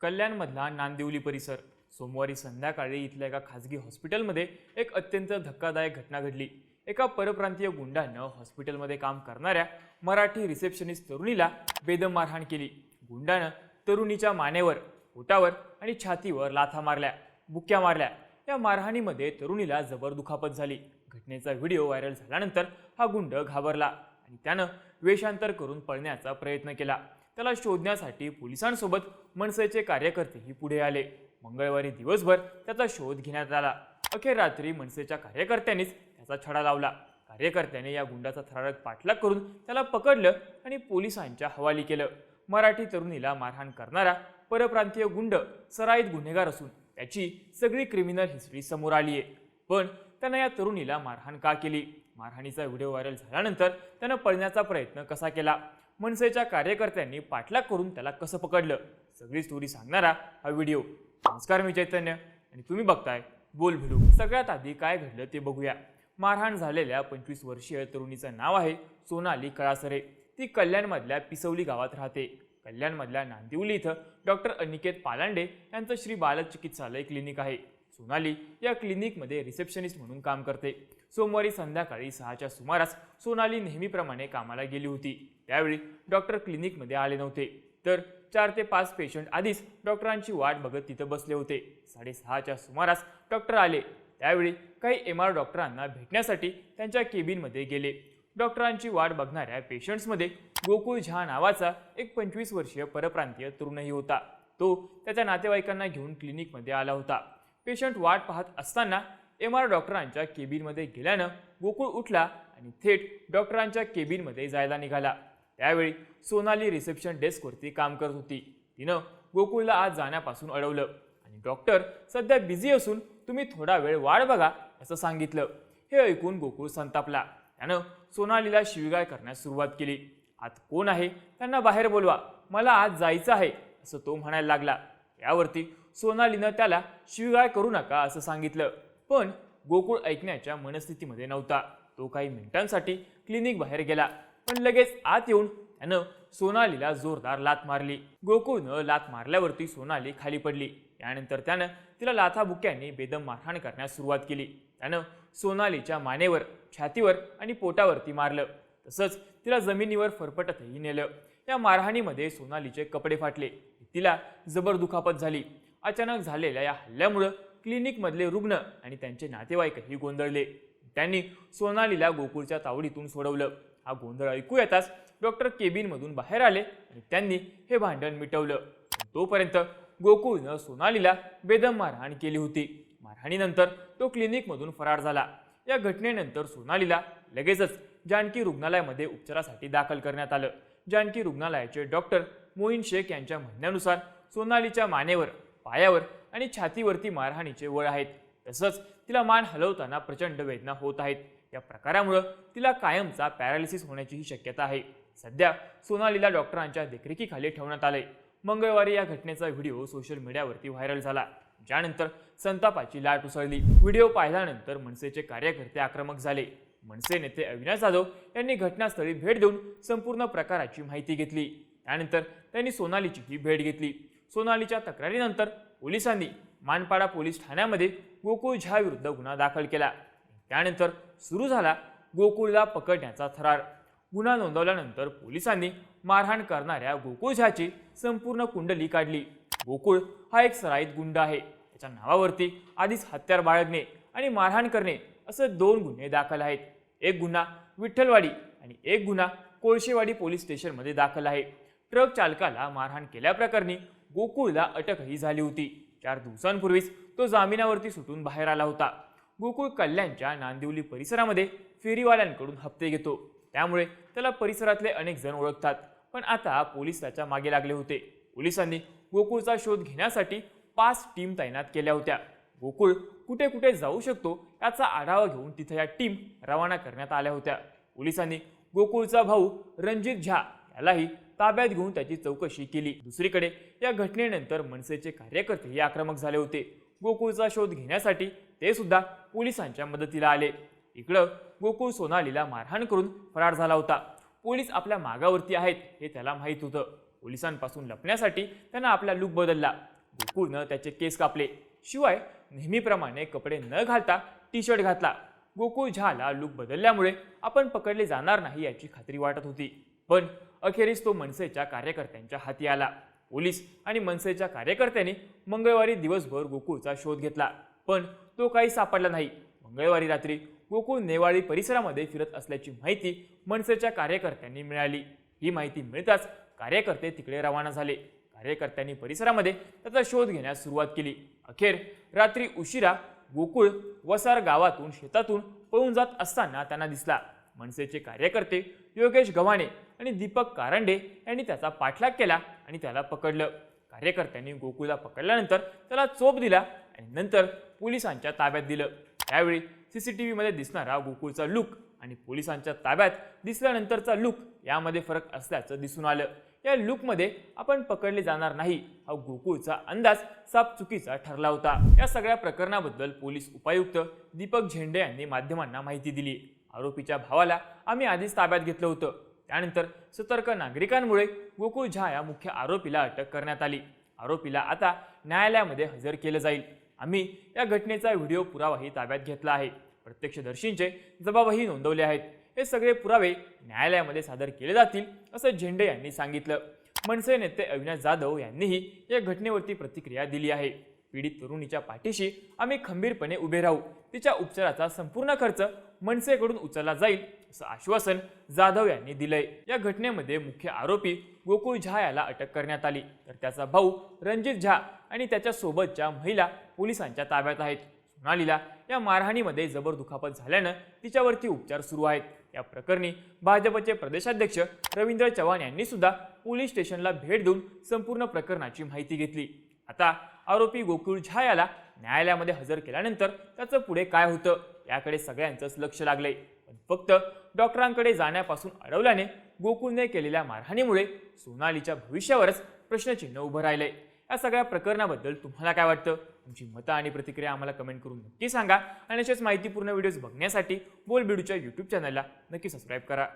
कल्याणमधला नांदिवली परिसर. सोमवारी संध्याकाळी इथल्या एका खाजगी हॉस्पिटलमध्ये एक अत्यंत धक्कादायक घटना घडली. एका परप्रांतीय गुंडानं हॉस्पिटलमध्ये काम करणाऱ्या मराठी रिसेप्शनिस्ट तरुणीला बेदम मारहाण केली. गुंडानं तरुणीच्या मानेवर पोटावर आणि छातीवर लाथा मारल्या बुक्या मारल्या. या मारहाणीमध्ये तरुणीला जबर दुखापत झाली. घटनेचा व्हिडिओ व्हायरल झाल्यानंतर हा गुंड घाबरला आणि त्यानं वेषांतर करून पळण्याचा प्रयत्न केला. त्याला शोधण्यासाठी पोलिसांसोबत मनसेचे कार्यकर्तेही पुढे आले. मंगळवारी दिवसभर त्याचा शोध घेण्यात आला. अखेर रात्री मनसेच्या कार्यकर्त्यांनीच त्याचा छडा लावला. कार्यकर्त्याने या गुंडाचा थरारक पाठलाग करून त्याला पकडलं आणि पोलिसांच्या हवाली केलं. मराठी तरुणीला मारहाण करणारा परप्रांतीय गुंड सराईत गुन्हेगार असून त्याची सगळी क्रिमिनल हिस्ट्री समोर आली आहे पण त्यानं या तरुणीला मारहाण का केली? मारहाणीचा व्हिडिओ व्हायरल झाल्यानंतर त्यानं पळण्याचा प्रयत्न कसा केला? मनसेच्या कार्यकर्त्यांनी पाठलाग करून त्याला कसं पकडलं? सगळी स्टोरी सांगणारा हा व्हिडिओ. नमस्कार मी चैतन्य आणि तुम्ही बघताय बोल भिडू. सगळ्यात आधी काय घडलं ते बघूया. मारहाण झालेल्या पंचवीस वर्षीय तरुणीचं नाव आहे सोनाली कळासरे. ती कल्याणमधल्या पिसवली गावात राहते. कल्याणमधल्या नांदिवली इथं डॉक्टर अनिकेत पालांडे यांचं श्री बालक चिकित्सालय क्लिनिक आहे. सोनाली या क्लिनिकमध्ये रिसेप्शनिस्ट म्हणून काम करते. सोमवारी संध्याकाळी सहाच्या सुमारास सोनाली नेहमीप्रमाणे कामाला गेली होती. त्यावेळी डॉक्टर क्लिनिकमध्ये आले नव्हते. तर चार ते पाच पेशंट आधीच डॉक्टरांची वाट बघत तिथं बसले होते. साडेसहाच्या सुमारास डॉक्टर आले. त्यावेळी काही एम आर डॉक्टरांना भेटण्यासाठी त्यांच्या केबिनमध्ये गेले. डॉक्टरांची वाट बघणाऱ्या पेशंट्समध्ये गोकुळ झा नावाचा एक पंचवीस वर्षीय परप्रांतीय तरुणही होता. तो त्याच्या नातेवाईकांना घेऊन क्लिनिकमध्ये आला होता. पेशंट वाट पाहत असताना एम आर डॉक्टरांच्या केबिनमध्ये गेल्यानं गोकुळ उठला आणि थेट डॉक्टरांच्या केबिनमध्ये जायला निघाला. त्यावेळी सोनाली रिसेप्शन डेस्कवरती काम करत होती. तिनं गोकुळला आज जाण्यापासून अडवलं आणि डॉक्टर सध्या बिझी असून तुम्ही थोडा वेळ वाढ बघा असं सांगितलं. हे ऐकून गोकुळ संतापला. त्यानं सोनालीला शिवीगाळ करण्यास सुरुवात केली. आत कोण आहे? त्यांना बाहेर बोलवा. मला आज जायचं आहे असं तो म्हणायला लागला. यावरती सोनालीनं त्याला शिवीगाळ करू नका असं सांगितलं. पण गोकुळ ऐकण्याच्या मनस्थितीमध्ये नव्हता. तो काही मिनिटांसाठी क्लिनिक बाहेर गेला पण लगेच आत येऊन त्यानं सोनालीला जोरदार लात मारली. गोकुळनं लात मारल्यावरती सोनाली खाली पडली. त्यानंतर त्यानं तिला लाथाबुक्यांनी बेदम मारहाण करण्यास सुरुवात केली. त्यानं सोनालीच्या मानेवर छातीवर आणि पोटावरती मारलं. तसंच तिला जमिनीवर फरफटतही नेलं. या मारहाणीमध्ये सोनालीचे कपडे फाटले. तिला जबर दुखापत झाली. अचानक झालेल्या या हल्ल्यामुळं क्लिनिकमधले रुग्ण आणि त्यांचे नातेवाईकही गोंधळले. त्यांनी सोनालीला गोकुळच्या तावडीतून सोडवलं. हा गोंधळ ऐकू येताच डॉक्टर केबिनमधून बाहेर आले आणि त्यांनी हे भांडण मिटवलं. तोपर्यंत गोकुळनं सोनालीला बेदम मारहाण केली होती. मारहाणीनंतर तो क्लिनिकमधून फरार झाला. या घटनेनंतर सोनालीला लगेचच जानकी रुग्णालयामध्ये उपचारासाठी दाखल करण्यात आलं. जानकी रुग्णालयाचे डॉक्टर मोईन शेख यांच्या म्हणण्यानुसार सोनालीच्या मानेवर पायावर आणि छातीवरती मारहाणीचे वळ आहेत. तसंच तिला मान हलवताना प्रचंड वेदना होत आहेत. या प्रकारामुळं तिला कायमचा पॅरालिसिस होण्याचीही शक्यता आहे. सध्या सोनालीला डॉक्टरांच्या देखरेखीखाली ठेवण्यात आले मंगळवारी या घटनेचा व्हिडिओ सोशल मीडियावरती व्हायरल झाला. ज्यानंतर संतापाची लाट उसळली. व्हिडिओ पाहिल्यानंतर मनसेचे कार्यकर्ते आक्रमक झाले. मनसे नेते अविनाश जाधव यांनी घटनास्थळी भेट देऊन संपूर्ण प्रकाराची माहिती घेतली. त्यानंतर त्यांनी सोनालीचीही भेट घेतली. सोनालीच्या तक्रारीनंतर पोलिसांनी मानपाडा पोलीस ठाण्यामध्ये गोकुळ झा विरुद्ध गुन्हा दाखल केला. त्यानंतर सुरू झाला गोकुळला पकडण्याचा थरार. गुन्हा नोंदवल्यानंतर पोलिसांनी मारहाण करणाऱ्या गोकुळ झाची संपूर्ण कुंडली काढली. गोकुळ हा एक सराईत गुंड आहे. त्याच्या नावावरती आधीच हत्यार बाळगणे आणि मारहाण करणे असे दोन गुन्हे दाखल आहेत. एक गुन्हा विठ्ठलवाडी आणि एक गुन्हा कोळशेवाडी पोलीस स्टेशनमध्ये दाखल आहे. ट्रक चालकाला मारहाण केल्याप्रकरणी गोकुळला अटकही झाली होती. चार दिवसांपूर्वीच तो जामिनावरती सुटून बाहेर आला होता. गोकुळ कल्याणच्या नांदिवली परिसरामध्ये फेरीवाल्यांकडून हप्ते घेतो. त्यामुळे त्याला परिसरातले अनेक जण ओळखतात. पण आता पोलीस त्याच्यामागे लागले होते. पोलिसांनी गोकुळचा शोध घेण्यासाठी पाच टीम तैनात केल्या होत्या. गोकुळ कुठे कुठे जाऊ शकतो याचा आढावा घेऊन तिथे या टीम रवाना करण्यात आल्या होत्या. पोलिसांनी गोकुळचा भाऊ रणजित झा यालाही ताब्यात घेऊन त्याची चौकशी केली. दुसरीकडे या घटनेनंतर मनसेचे कार्यकर्तेही आक्रमक झाले होते. गोकुळचा शोध घेण्यासाठी ते सुद्धा पोलिसांच्या मदतीला आले. इकडं गोकुळ सोनालीला मारहाण करून फरार झाला होता. पोलीस आपल्या मागावरती आहेत हे त्याला माहीत होतं. पोलिसांपासून लपण्यासाठी त्यानं आपला लुक बदलला. गोकुळनं त्याचे केस कापले. शिवाय नेहमीप्रमाणे कपडे न घालता टी शर्ट घातला. गोकुळ झाला लुक बदलल्यामुळे आपण पकडले जाणार नाही याची खात्री वाटत होती. पण अखेरीस तो मनसेच्या कार्यकर्त्यांच्या हाती आला. पोलीस आणि मनसेच्या कार्यकर्त्यांनी मंगळवारी दिवसभर गोकुळचा शोध घेतला. पण तो काही सापडला नाही. मंगळवारी रात्री गोकुळ नेवाळी परिसरामध्ये फिरत असल्याची माहिती मनसेच्या कार्यकर्त्यांनी मिळाली. ही माहिती मिळताच कार्यकर्ते तिकडे रवाना झाले. कार्यकर्त्यांनी परिसरामध्ये त्याचा शोध घेण्यास सुरुवात केली. अखेर रात्री उशिरा गोकुळ वसार गावातून शेतातून पळून जात असताना त्यांना दिसला. मनसेचे कार्यकर्ते योगेश गव्हाणे आणि दीपक कारंडे यांनी त्याचा पाठलाग केला आणि त्याला पकडलं. कार्यकर्त्यांनी गोकुला पकडल्यानंतर त्याला चोप दिला आणि नंतर पोलिसांच्या ताब्यात दिलं. त्यावेळी सी सी टी व्हीमध्ये दिसणारा गोकुळचा लुक आणि पोलिसांच्या ताब्यात दिसल्यानंतरचा लुक यामध्ये फरक असल्याचं दिसून आलं. या लुकमध्ये आपण पकडले जाणार नाही हा गोकुळचा अंदाज साप चुकीचा ठरला होता. या सगळ्या प्रकरणाबद्दल पोलीस उपायुक्त दीपक झेंडे यांनी माध्यमांना माहिती दिली. आरोपीच्या भावाला आम्ही आधीच ताब्यात घेतलं होतं. त्यानंतर सतर्क नागरिकांमुळे गोकुळ झा या मुख्य आरोपीला अटक करण्यात आली. आरोपीला आता न्यायालयामध्ये हजर केलं जाईल. आम्ही या घटनेचा व्हिडिओ पुरावाही ताब्यात घेतला आहे. प्रत्यक्षदर्शींचे जबाबही नोंदवले आहेत. हे सगळे पुरावे न्यायालयामध्ये सादर केले जातील असं झेंडे यांनी सांगितलं. मनसे नेते अविनाश जाधव यांनीही या घटनेवरती प्रतिक्रिया दिली आहे. पीडित तरुणीच्या पाठीशी आम्ही खंबीरपणे उभे राहू. तिच्या उपचाराचा संपूर्ण खर्च मनसेकडून उचलला जाईल असं आश्वासन जाधव यांनी दिलंय. या घटनेमध्ये मुख्य आरोपी गोकुळ झा याला अटक करण्यात आली. तर त्याचा भाऊ रणजित झा आणि त्याच्या सोबतच्या महिला पोलिसांच्या ताब्यात आहेत. सोनालीला या मारहाणीमध्ये जबर दुखापत झाल्यानं तिच्यावरती उपचार सुरू आहेत. या प्रकरणी भाजपचे प्रदेशाध्यक्ष रवींद्र चव्हाण यांनी सुद्धा पोलीस स्टेशनला भेट देऊन संपूर्ण प्रकरणाची माहिती घेतली. आता आरोपी गोकुळ झा याला न्यायालयामध्ये हजर केल्यानंतर त्याचं पुढे काय होतं? याकडे सगळ्यांचंच लक्ष लागलंय. पण फक्त डॉक्टरांकडे जाण्यापासून अडवल्याने गोकुळने केलेल्या मारहाणीमुळे सोनालीच्या भविष्यावरच प्रश्नचिन्ह उभं राहिलंय. या सगळ्या प्रकरणाबद्दल तुम्हाला काय वाटतं? तुमची मतं आणि प्रतिक्रिया आम्हाला कमेंट करून नक्की सांगा आणि अशाच माहितीपूर्ण व्हिडिओज बघण्यासाठी बोल बिडूच्या यूट्यूब चॅनलला नक्की सबस्क्राईब करा.